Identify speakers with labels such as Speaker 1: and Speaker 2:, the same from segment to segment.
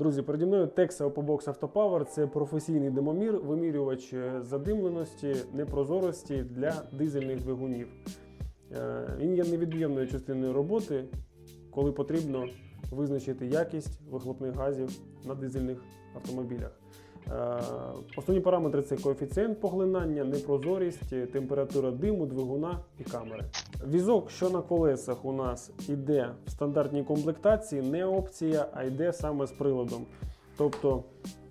Speaker 1: Друзі, переді мною Texa Opobox AutoPower – це професійний димомір, вимірювач е, задимленості, непрозорості для дизельних двигунів. Е, Він є невід'ємною частиною роботи, коли потрібно визначити якість вихлопних газів на дизельних автомобілях. Е, Основні параметри це коефіцієнт поглинання, непрозорість, температура диму, двигуна і камери. Візок, що на колесах у нас іде в стандартній комплектації, не опція, а йде саме з приладом. Тобто,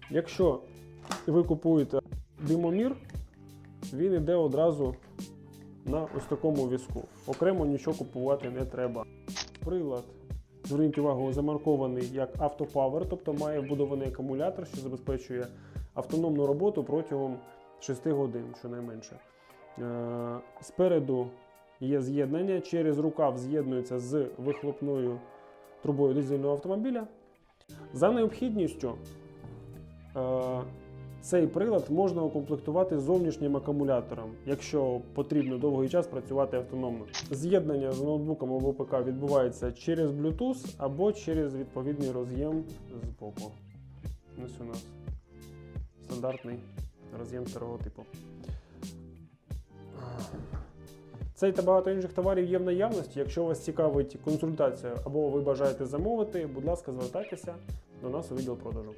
Speaker 1: якщо ви купуєте димомір, він йде одразу на ось такому візку. Окремо нічого купувати не треба. Прилад, зверніть увагу, замаркований як автопавер, тобто має вбудований акумулятор, що забезпечує автономну роботу протягом 6 годин, щонайменше. Е, Спереду є з'єднання, через рукав з'єднується з вихлопною трубою дизельного автомобіля. За необхідністю е, цей прилад можна укомплектувати зовнішнім акумулятором, якщо потрібно довгий час працювати автономно. З'єднання з ноутбуком або ПК відбувається через Bluetooth або через відповідний роз'єм з боку. Ось у нас стандартний роз'єм старого типу. Цей та багато інших товарів є в наявності. Якщо вас цікавить консультація або ви бажаєте замовити, будь ласка, звертайтеся до нас у відділ продажу.